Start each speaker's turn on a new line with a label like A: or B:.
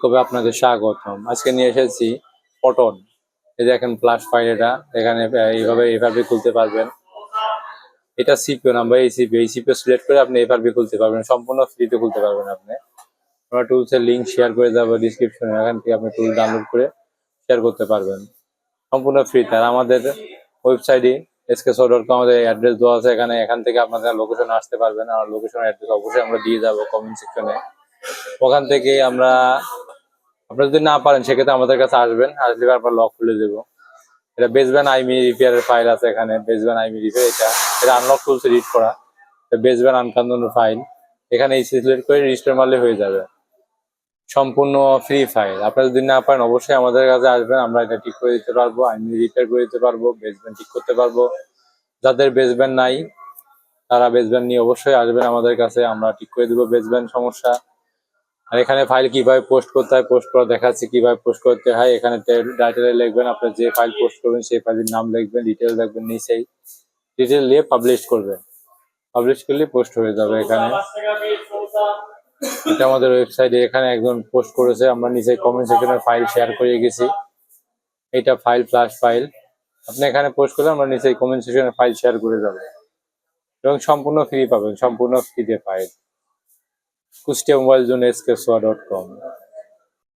A: কবে আপনাদের স্বাগতম? আজকে নিয়ে এসেছি পটন এই দেখেন প্লাস ফাইল এটা। এখানে এইভাবে এভাবে খুলতে পারবেন। এটা সিপিও নাম্বার এই সিপিও এই সিপিও সিলেক্ট করে আপনি এভাবে খুলতে পারবেন। সম্পূর্ণ ফ্রিতে খুলতে পারবেন আপনি। আমরা টুলসের লিঙ্ক শেয়ার করে দেবো ডিসক্রিপশনে এখান থেকে আপনি টুল ডাউনলোড করে শেয়ার করতে পারবেন। সম্পূর্ণ ফ্রিতে আর আমাদের ওয়েবসাইটে এসকে সো ডট কম আমাদের অ্যাড্রেস দেওয়া আছে। এখানে, এখান থেকে আপনাদের লোকেশন আসতে পারবেন। আর লোকেশন অ্যাড্রেস অবশ্যই আমরা দিয়ে যাব কমেন্ট সেকশনে ওখান থেকে আমরা আপনারা যদি না পারেন, সেক্ষেত্রে আমাদের কাছে আসবেন, আসলে আমরা লক খুলে দেবো। এটা বেসব্যান আইমি রিপেয়ারের ফাইল আছে এখানে বেসব্যান আইমি রিপেয়ার এটা এটা আনলক টুলস রিড করা। বেসব্যান আনকান্দন ফাইল এখানে এই সিলেক্ট করে রেজিস্টার মারলে হয়ে যাবে। সম্পূর্ণ ফ্রি ফাইল আপনারা যদি না পারেন, অবশ্যই আমাদের কাছে আসবেন, আমরা এটা ঠিক করে দিতে পারব আইমি রিপেয়ার করে দিতে পারব বেসব্যান ঠিক করতে পারব। যাদের বেসব্যান নাই, তারা বেসব্যান নিয়ে অবশ্যই আসবেন আমাদের কাছে, আমরা ঠিক করে দেবো বেসব্যান সমস্যা। আর এখানে ফাইল কীভাবে পোস্ট করতে হয় পোস্ট করা দেখাচ্ছি কীভাবে পোস্ট করতে হয়। এখানে টাইটেলে লিখবেন আপনার যে ফাইল পোস্ট করবেন সেই ফাইলের নাম লিখবেন ডিটেল লিখবেন, নিচেই ডিটেল দিয়ে পাবলিশ করবেন। পাবলিশ করলে পোস্ট হয়ে যাবে এখানে। এটা আমাদের ওয়েবসাইটে এখানে একজন পোস্ট করেছে, আমরা নিচে কমেন্ট সেকশনে ফাইল শেয়ার করে গেছি। এটা ফাইল প্লাস ফাইল আপনি এখানে পোস্ট করলে আমরা নিচে কমেন্ট সেকশনে ফাইল শেয়ার করে যাব। এবং সম্পূর্ণ ফ্রি পাবেন, সম্পূর্ণ ফ্রিতে file Kushtia mobile zone SK dot com.